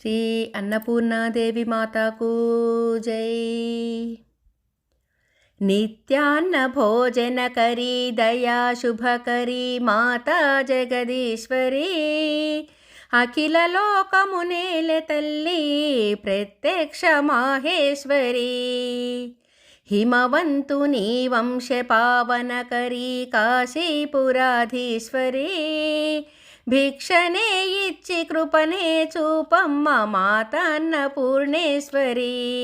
శ్రీ అన్నపూర్ణాదేవి మాతాకు జై. నిత్యాన్న భోజన కరీ దయా శుభకరీ మాతా జగదీశ్వరీ. అఖిల లోకమునేల తల్లి ప్రత్యక్ష మాహేశ్వరి. హిమవంతుని వంశ పావనకరీ కాశీపురాధీశ్వరీ. భిక్షనే ఇచ్చి కృపనే చూపమ్మ మాతాన్న పూర్ణేశ్వరి.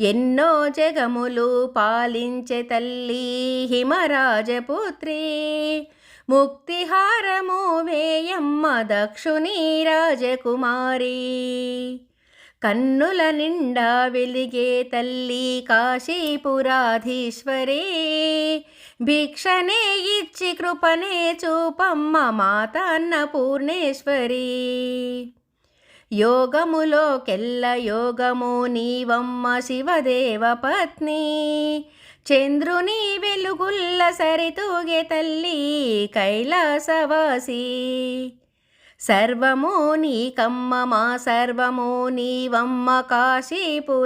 ఎన్నో జగములు పాలించే తల్లి హిమరాజపుత్రి. ముక్తిహారము వేయమ్మ దక్షుని రాజకుమారి. కన్నుల నిండా వెలిగే తల్లి కాశీపురాధీశ్వరి. భిక్షనే ఇచ్చి కృపనే చూపమ్మ మాత అన్నపూర్ణేశ్వరి యోగములోకెల్ల యోగము నీవమ్మ శివదేవ పత్ని. చంద్రుని వెలుగుల్ల సరితూగే తల్లి కైలాసవాసి. సర్వము నీకమ్మ మా సర్వము నీవమ్మ కాశీపురాధీశ్వరీ.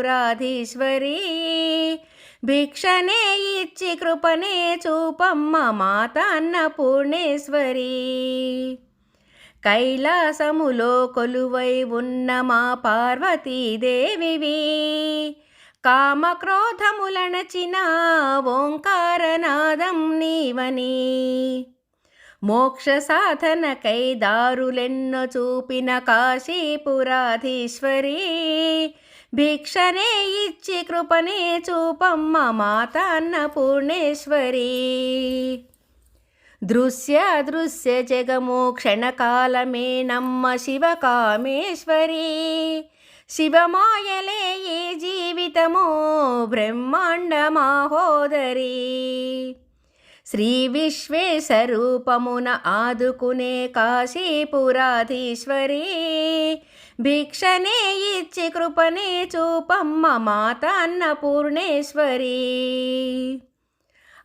భిక్షనే ఇచ్చి కృపనే చూపమ్మ మాత అన్నపూర్ణేశ్వరి కైలాసములో కొలువై ఉన్న మా పార్వతీదేవివి కామక్రోధములనచిన ఓంకారనాదం నీవని. మోక్ష సాధనకై దారులెన్నో చూపిన కాశీపురాధీశ్వరీ భిక్షనే ఇచ్చి కృపనే చూపమ్మ మాత అన్నపూర్ణేశ్వరి దృశ్య దృశ్య జగము క్షణకాలమే నమ్మ శివకామేశ్వరి. శివమాయలే ఈ జీవితము బ్రహ్మాండ మాహోదరి. శ్రీ విశ్వేశరూపమున ఆదుకునే కాశీపురాధీశ్వరీ. భిక్షనే ఇచ్చి కృపనే చూపమ్మ మాత అన్నపూర్ణేశ్వరి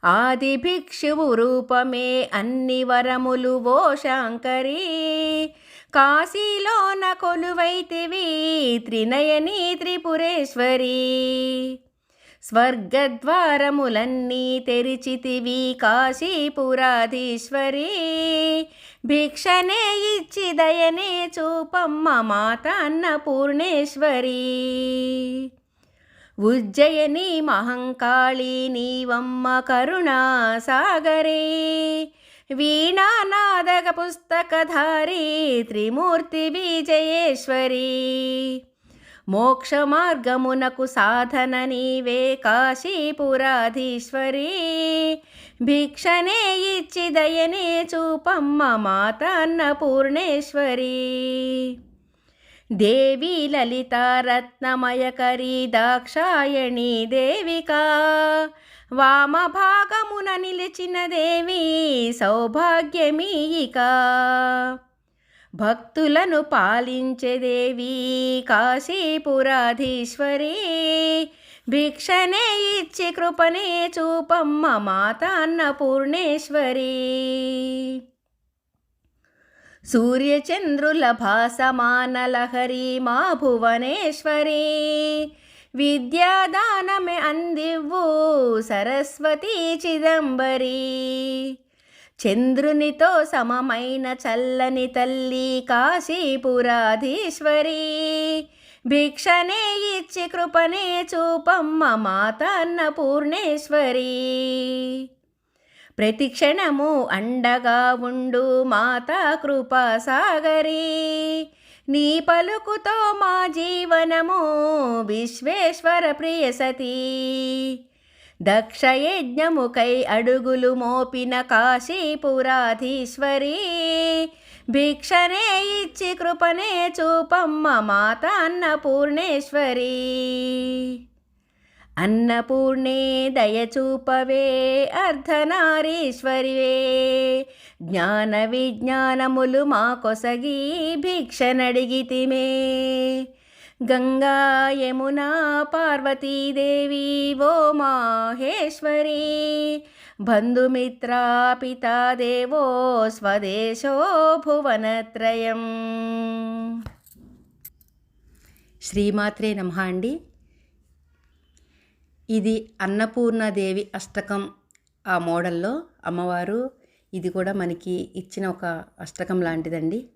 ఆది భిక్షువు రూపమే అన్ని వరములు ఓ శంకరి. కాశీలోన కొలువైతివి త్రినయని త్రిపురేశ్వరి. స్వర్గద్వారములన్నీ తెరిచితివి కాశీపురాధీశ్వరి. భిక్షనే ఇచ్చి దయనే చూపమ్మ మాత అన్నపూర్ణేశ్వరి ఉజ్జయని మహంకాళి నీవమ్మ కరుణాసాగరే. వీణానాదక పుస్తకధారి త్రిమూర్తి విజయేశ్వరీ. మోక్ష మార్గమునకు సాధన నీవే కాశీపురాధీశ్వరి. భిక్షనే ఇచ్చి దయనే చూపమ్మ మాత అన్నపూర్ణేశ్వరి దేవి లలిత రత్నమయకరీ దాక్షాయణి దేవికా. వామభాగమున నిలిచిన దేవి సౌభాగ్యమీయిక. భక్తులను పాలించే దేవి కాశీపురాధీశ్వరి. భిక్షనే ఇచ్చి కృపనే చూపమ్మ మాత అన్నపూర్ణేశ్వరి సూర్యచంద్రుల భాసమానలహరి మా భువనేశ్వరి. విద్యాదానమే అందివ్వు సరస్వతి చిదంబరి. చంద్రునితో సమమైన చల్లని తల్లి కాశీపురాధీశ్వరి. భిక్షనే ఇచ్చి కృపనే చూపమ్మ మాత అన్నపూర్ణేశ్వరి ప్రతి క్షణము అండగా ఉండు మాత కృపా సాగరి. నీ పలుకుతో మా జీవనము విశ్వేశ్వర ప్రియసతీ దక్షయజ్ఞముకై అడుగులు మోపిన కాశీపురాధీశ్వరీ. భిక్షనే ఇచ్చి కృపనే చూపమ్మ మాత అన్నపూర్ణేశ్వరీ. అన్నపూర్ణే దయచూపవే అర్ధనారీశ్వరివే. జ్ఞాన విజ్ఞానములు మా కొసగి భిక్షనడిగితిమే. గంగా యమునా పార్వతీదేవి ఓ మాహేశ్వరి. బంధుమిత్రా పితాదేవో స్వదేశో భువనత్రయం. శ్రీమాత్రే నమ అండి. ఇది అన్నపూర్ణదేవి అష్టకం ఆ మోడల్లో అమ్మవారు ఇది కూడా మనకి ఇచ్చిన ఒక అష్టకం లాంటిదండి.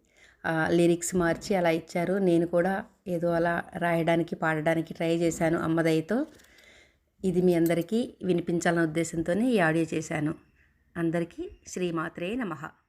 లిరిక్స్ మార్చి అలా ఇచ్చారు. నేను కూడా ఏదో అలా రాయడానికి పాడడానికి ట్రై చేశాను అమ్మదయ్యతో ఇది మీ అందరికీ వినిపించాలన్న ఉద్దేశంతోనే ఈ ఆడియో చేశాను. అందరికీ శ్రీమాత్రే నమః.